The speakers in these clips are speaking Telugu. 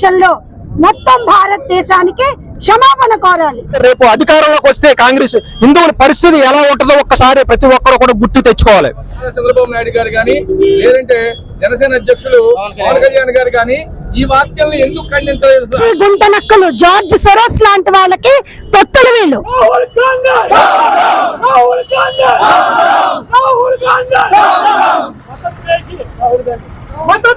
విషయంలో మొత్తం భారతదేశానికి క్షమాపణ కోరాలి. రేపు అధికారంలోకి వస్తే కాంగ్రెస్ హిందువుల పరిస్థితి ఎలా ఉంటుందో ఒక్కసారి ప్రతి ఒక్కరు కూడా గుర్తు తెచ్చుకోవాలి. చంద్రబాబు నాయుడు గారు కానీ లేదంటే జనసేన అధ్యక్షులు పవన్ కళ్యాణ్ గారు కానీ ఈ వాక్యాలను ఎందుకు ఖండించలేదు సార్? ఈ గుంట నక్కలు జార్జ్ సొరోస్ లాంటి వాళ్ళకి తొత్తులు వీళ్ళు. తొంభై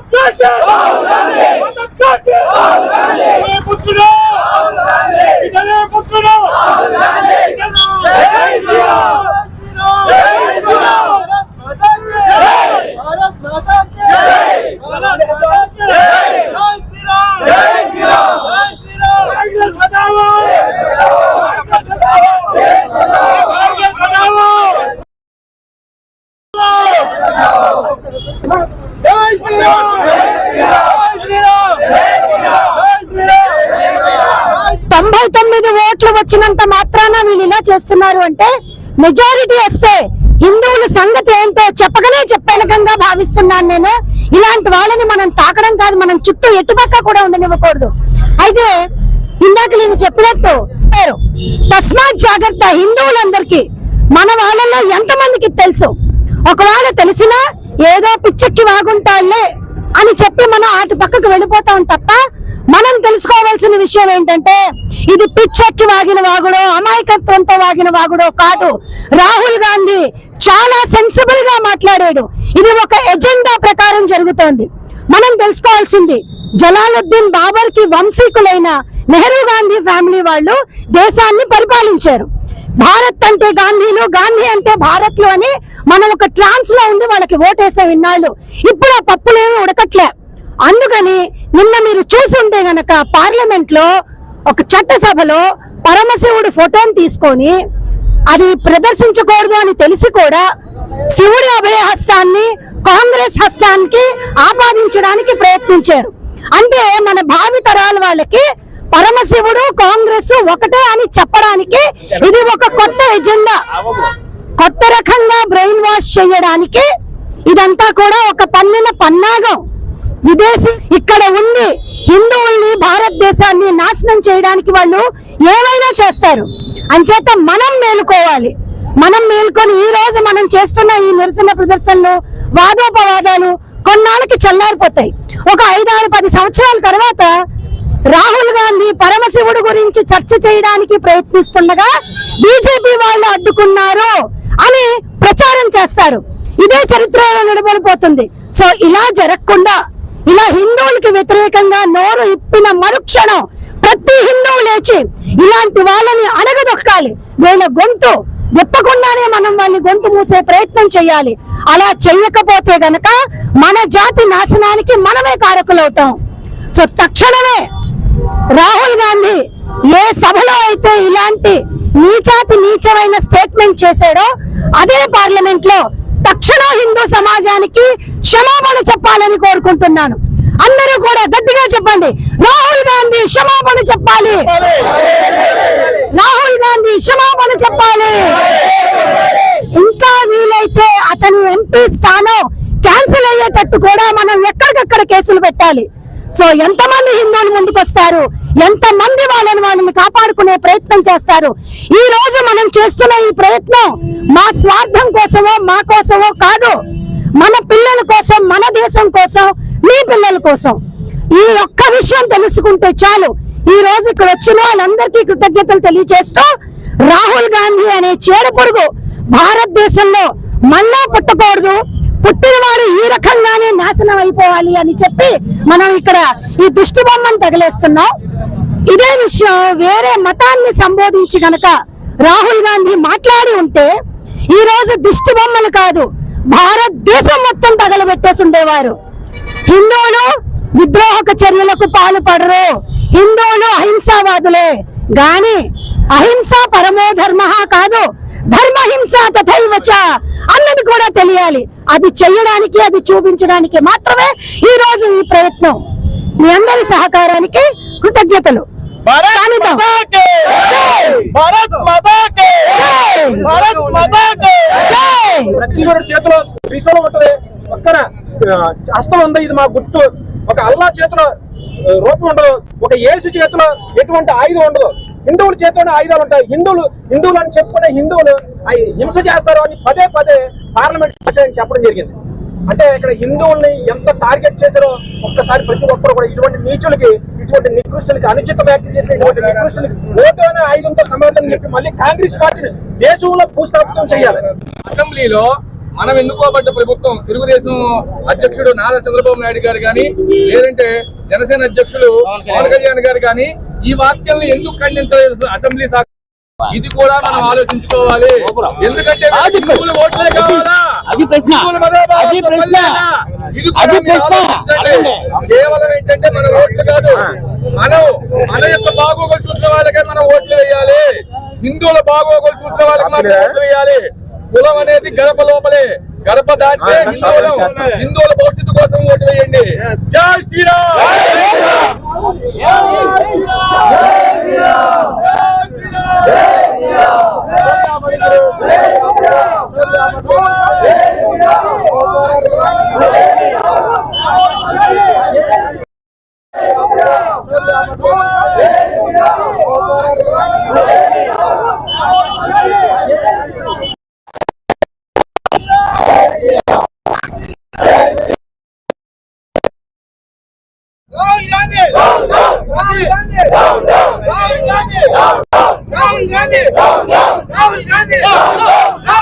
వచ్చినంత మాత్రాన వీళ్ళు ఇలా చేస్తున్నారు అంటే మెజారిటీ వస్తే హిందువుల సంగతి ఏంటో చెప్పకనే చెప్పేనకంగా భావిస్తున్నాను నేను. ఇలాంటి వాళ్ళని మనం తాకడం కాదు మనం చుట్టూ ఎటుపక్క కూడా ఉండనివ్వకూడదు. అయితే ఇందాక నేను చెప్పినట్టు పేరు. తస్మాత్ జాగ్రత్త హిందువులందరికీ. మన వాళ్ళలో ఎంతమందికి తెలుసు? ఒకవేళ తెలిసినా ఏదో పిచ్చెక్కి వాగుంటాలే అని చెప్పి మనం అటు పక్కకు వెళ్ళిపోతాం తప్ప విషయం ఏంటంటే ఇది పిచ్చెక్కి వాగిన వాగుడో అమాయకత్వంతో వాగిన వాగుడో కాదు. రాహుల్ గాంధీ చాలా సెన్సిబుల్గా మాట్లాడాడు. ఇది ఒక ఎజెండా ప్రకారం జరుగుతోంది. మనం తెలుసుకోవాల్సింది జలాలుద్దీన్ బాబర్కి వంశీకులైన నెహ్రూ గాంధీ ఫ్యామిలీ వాళ్ళు దేశాన్ని పరిపాలించారు. భారత్ అంటే గాంధీలు గాంధీ అంటే భారత్లు అని మనం ఒక ట్రాన్స్లో ఉండి వాళ్ళకి ఓటేసే విన్నాళ్ళు ఇప్పుడు ఆ పప్పులేమి ఉడకట్లే. అందుకని నిన్న మీరు చూసుంటే గనక పార్లమెంట్లో ఒక చట్టసభలో పరమశివుడు ఫోటోని తీసుకొని అది ప్రదర్శించకూడదు అని తెలిసి కూడా శివుడి అభయ హస్తాన్ని కాంగ్రెస్ హస్తానికి ఆపాదించడానికి ప్రయత్నించారు. అంటే మన భావి తరాల వాళ్ళకి పరమశివుడు కాంగ్రెస్ ఒకటే అని చెప్పడానికి ఇది ఒక కొత్త ఎజెండా. కొత్త రకంగా బ్రెయిన్ వాష్ చేయడానికి ఇదంతా కూడా ఒక పన్నిన పన్నాగం. విదేశీ ఇక్కడ ఉండి హిందువుల్ని భారతదేశాన్ని నాశనం చేయడానికి వాళ్ళు ఏమైనా చేస్తారు. అంచేత మనం మేలుకోవాలి. మనం మేల్కొని ఈ రోజు మనం చేస్తున్న ఈ నిరసన ప్రదర్శనలు వాదోపవాదాలు కొన్నాళ్ళకి చల్లారిపోతాయి. ఒక ఐదారు పది సంవత్సరాల తర్వాత రాహుల్ గాంధీ పరమశివుడు గురించి చర్చ చేయడానికి ప్రయత్నిస్తుండగా బీజేపీ వాళ్ళు అడ్డుకున్నారు అని ప్రచారం చేస్తారు. ఇదే చరిత్రలో నిలబడిపోతుంది. సో ఇలా జరగకుండా ఇలా హిందువులకి వ్యతిరేకంగా నోరు ఇప్పిన మరుక్షణం ప్రతి హిందువు లేచి ఇలాంటి వాళ్ళని అణగదొక్కాలి. వీళ్ళ గొంతు విప్పకుండానే మనం వాళ్ళని గొంతు మూసే ప్రయత్నం చేయాలి. అలా చెయ్యకపోతే గనక మన జాతి నాశనానికి మనమే కారకులవుతాం. సో తక్షణమే రాహుల్ గాంధీ ఏ సభలో అయితే ఇలాంటి నీచాతి నీచమైన స్టేట్మెంట్ చేశాడో అదే పార్లమెంట్లో తక్షణం హిందూ సమాజానికి క్షమాపణ చెప్పాలని కోరుకుంటున్నాను. అందరూ కూడా గట్టిగా చెప్పండి. రాహుల్ గాంధీ క్షమాపణ చెప్పాలి. రాహుల్ గాంధీ క్షమాపణ చెప్పాలి. ఇంకా వీలైతే అతని ఎంపీ స్థానం క్యాన్సిల్ అయ్యేటట్టు కూడా మనం ఎక్కడికక్కడ కేసులు పెట్టాలి. సో ఎంతమంది హిందువులు ముందుకొస్తారు? ఎంతమంది వాళ్ళని వాళ్ళని కాపాడుకునే ప్రయత్నం చేస్తారు? ఈ రోజు మనం చేస్తున్న ఈ ప్రయత్నం మా స్వార్థం కోసమో మా కోసమో కాదు. మన పిల్లల కోసం మన దేశం కోసం మీ పిల్లల కోసం. ఈ ఒక్క విషయం తెలుసుకుంటే చాలు. ఈ రోజు ఇక్కడ వచ్చిన వాళ్ళందరికీ కృతజ్ఞతలు తెలియజేస్తూ రాహుల్ గాంధీ అనే చీడ పురుగు భారతదేశంలో మళ్ళా పుట్టకూడదు. పుట్టినవాడు ఈ రకంగానే నాశనం అయిపోవాలి అని చెప్పి మనం ఇక్కడ ఈ దుష్టి బొమ్మను తగిలేస్తున్నాం. ఇదే విషయం వేరే మతాన్ని సంబోధించి గనక రాహుల్ గాంధీ మాట్లాడి ఉంటే ఈ రోజు దిష్టి బొమ్మలు కాదు భారతదేశం మొత్తం తగలబెట్టేసి ఉండేవారు హిందువులు విద్రోహక చర్యలకు పాల్పడరు. హిందువులు అహింసావాదులే. గాని అహింస పరమో ధర్మ కాదు ధర్మహింస తథైవచ అన్నది కూడా తెలియాలి. అది చెయ్యడానికి అది చూపించడానికి మాత్రమే ఈ రోజు ఈ ప్రయత్నం. మీ అందరి సహకారానికి కృతజ్ఞతలు. భారత్ కానిద్దాం. మాతా కే భారత్ మాతా కే భారత్ మాతా కే జై! ప్రతి కూడా చేతిలో ఉంటది పక్కన ఆ, హస్తం ఉంది ఇది మా గుర్తు. ఒక అల్లా చేతిలో రూపం ఉండదు. ఒక యేసు చేతిలో ఎటువంటి ఆయుధం ఉండదు. హిందువుల చేతిలోనే ఆయుధాలు ఉంటాయి హిందువులు హిందువులు అని చెప్పుకునే హిందువులు హింస చేస్తారు అని పదే పదే పార్లమెంట్ చెప్పడం జరిగింది. అంటే ఇక్కడ హిందువుల్ని ఎంత టార్గెట్ చేశారో ఒక్కసారి ప్రతి ఒక్కరు కూడా ఇటువంటి నీచులకి ఇటువంటి నికృష్టులకి అనుచిత వ్యాఖ్యలు చేసే ఇటువంటి నికృష్టులకి ఓటు అనే ఆయుధంతో సమాధానం చెప్పి మళ్ళీ కాంగ్రెస్ పార్టీని దేశంలో భూస్థాపితం చేయాలి. అసెంబ్లీలో మనం ఎన్నుకోబడ్డ ప్రభుత్వం తెలుగుదేశం అధ్యక్షుడు నారా చంద్రబాబు నాయుడు గారు కానీ లేదంటే జనసేన అధ్యక్షులు పవన్ కళ్యాణ్ గారు కానీ ఈ వాక్యాలను ఎందుకు ఖండించలేదు అసెంబ్లీ సాక్షి ఇది కూడా మనం ఆలోచించుకోవాలి. ఎందుకంటే ఓట్లే కావాలా? అది ప్రశ్న. అది ప్రశ్న. అది ప్రశ్న. ఏంటంటే మన ఓట్లు కాదు. మనం మన యొక్క బాగోగులు చూసిన వాళ్ళకే మనం ఓట్లు వేయాలి. హిందువుల బాగోగులు చూసిన వాళ్ళకి మనం ఓట్లు వేయాలి. కులం అనేది గడప లోపలే. గడప దాటితే హిందువులు హిందువుల భవిష్యత్తు కోసం ఓటు వేయండి. జై శ్రీరామ్!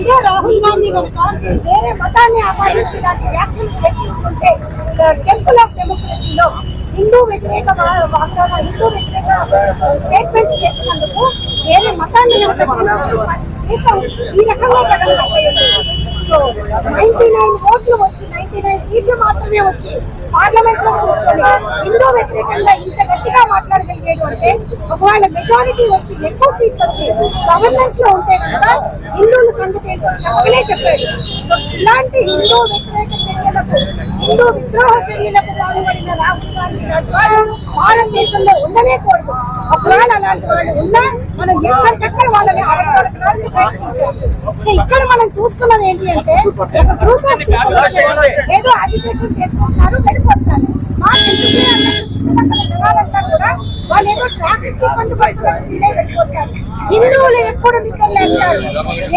ఇదే రాహుల్ గాంధీ కనుక వేరే మతాన్ని ఆపాదించి ఇలాంటి వ్యాఖ్యలు చేసి ఉంటే టెంపుల్ ఆఫ్ డెమోక్రసీలో హిందూ వ్యతిరేక వాగ్దాన హిందూ వ్యతిరేక స్టేట్మెంట్స్ చేసినందుకు వేరే మతాన్ని దేశం ఈ రకంగా తగలబడిపోయింది సో నైన్టీ నైన్ ఓట్లు వచ్చి నైన్టీ నైన్ సీట్లు మాత్రమే వచ్చి పార్లమెంట్లో కూర్చొని హిందూ వ్యతిరేకంగా ఇంత గట్టిగా మాట్లాడగలిగాడు అంటే ఒకవేళ మెజారిటీ వచ్చి ఎక్కువ సీట్లు వచ్చి గవర్నెన్స్లో ఉంటే కనుక హిందువుల సంగతి ఏంటో చెప్పలే చెప్పాడు. సో ఇలాంటి హిందూ వ్యతిరేక చర్యలకు హిందూ విద్రోహ చర్యలకు పాల్పడిన రాహుల్ గాంధీ లాంటి వాడు భారతదేశంలో ఉండనే కూడదు. ఒకవేళ అలాంటి వాళ్ళు ఉన్నా మనం ఎక్కడికక్కడ వాళ్ళని అడగడానికి ప్రయత్నించాలి. ఇక్కడ మనం చూస్తున్నది ఏంటి అంటే ఒక గ్రూప్ ఆఫ్ ఏదో అజిటేషన్ చేసుకుంటున్నారు వెళ్ళిపోతున్నారు. వాళ్ళు ట్రాఫిక్ ఇబ్బంది పడుతున్నట్టు ఫీల్ అయి హిందువులు ఎప్పుడు నిద్రలు లేస్తారు.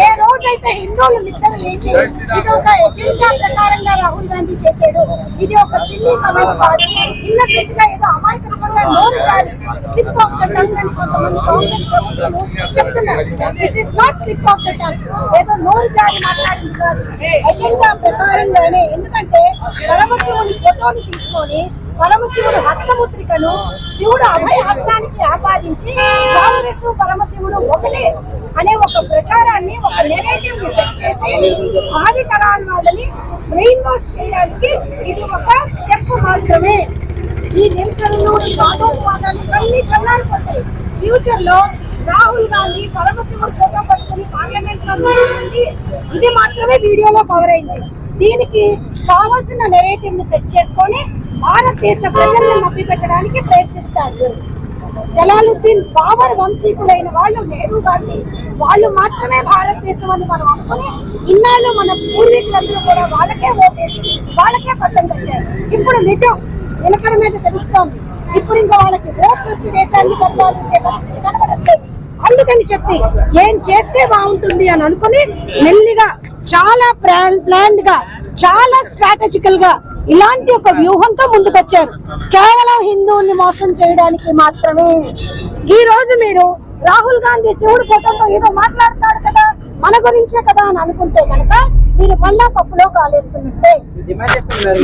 ఏ రోజైతే హిందువులు నిద్ర లేచి ఇది ఒక ఎజెండా ప్రకారంగా రాహుల్ గాంధీ చేశాడు ఇది ఒక సిల్లీ కమెంట్ కాదు. ఇన్నసెంట్గా ఏదో అమాయకరంగా నోరు జారి స్లిప్ ఆఫ్ ద టంగ్ అని కొంతమంది కాంగ్రెస్ ప్రభుత్వం చెప్తున్నారు. This is not slip of the tongue ఏదో నోరు జారి మాట్లాడింది కాదు ఎజెండా ప్రకారంగానే ఎందుకంటే పరమశివుని ఫోటోని తీసుకొని పరమశివుడు హస్తముద్రికను శివుడు అభయ హస్తానికి ఆపాదించి కాంగ్రెస్ పరమశివుడు ఒకటే అనే ఒక ప్రచారాన్ని ఒక నెరేటివ్ని సెట్ చేసి భావి తరాల వాళ్ళని బ్రెయిన్ వాష్ చేయడానికి ఇది ఒక స్టెప్ మాత్రమే. ఈ నిరసనలు ఈ వాదోపవాదాలు ఇవన్నీ చల్లారిపోతాయి. ఫ్యూచర్లో రాహుల్ గాంధీ పరమశివుడు ఫోటో పట్టుకుని పార్లమెంట్లో ఇది మాత్రమే వీడియోలో కవర్ అయింది. దీనికి కావాల్సిన నెరేటివ్ని సెట్ చేసుకొని భారతదేశ ప్రజలను మభ్యపెట్టడానికి ప్రయత్నిస్తారు. జలాలుద్దీన్ బాబర్ వంశీకులైన వాళ్ళు నెహ్రూ గాంధీ వాళ్ళు మాత్రమే భారతదేశం అని మనం అనుకుని ఇన్నాళ్ళు మన పూర్వీకులందరూ కూడా వాళ్ళకే ఓటేసి వాళ్ళకే పట్టం కట్టారు. ఇప్పుడు నిజం వెనకడ మీద తెలుస్తోంది. ఇప్పుడు ఇంకా వాళ్ళకి ఓట్లు వచ్చి దేశాన్ని పరిపాలించే పరిస్థితి కనబడట్లేదు అందుకని చెప్పి ఏం చేస్తే బాగుంటుంది అని అనుకుని మెల్లిగా చాలా ప్లాన్ ప్లాన్డ్గా చాలా స్ట్రాటజికల్గా ఇలాంటి ఒక వ్యూహంతో ముందుకొచ్చారు. కేవలం హిందువుల్ని మోసం చేయడానికి మాత్రమే. ఈ రోజు మీరు రాహుల్ గాంధీ శివుడు ఫోటోతో ఏదో మాట్లాడతాడు కదా మన గురించే కదా అని అనుకుంటే కనుక మీరు మళ్ళా పప్పులో కాలేస్తున్నట్టే.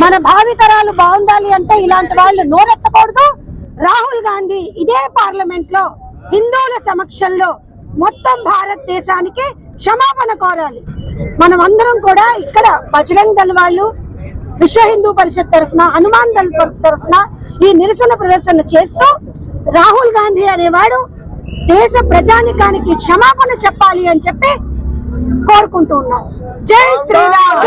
మన భావితరాలు బాగుండాలి అంటే ఇలాంటి వాళ్ళు నోరెత్తకూడదు. రాహుల్ గాంధీ ఇదే పార్లమెంట్లో హిందువుల సమక్షంలో మొత్తం భారతదేశానికి క్షమాపణ కోరాలి. మనం అందరం కూడా ఇక్కడ బజరంగ్ దళ వాళ్ళు విశ్వ హిందూ పరిషత్ తరఫున హనుమాన్ దళ తరఫున ఈ నిరసన ప్రదర్శన చేస్తూ రాహుల్ గాంధీ అనేవాడు దేశ ప్రజానికానికి క్షమాపణ చెప్పాలి అని చెప్పి కోరుకుంటూ ఉన్నాం. జై శ్రీరామ్!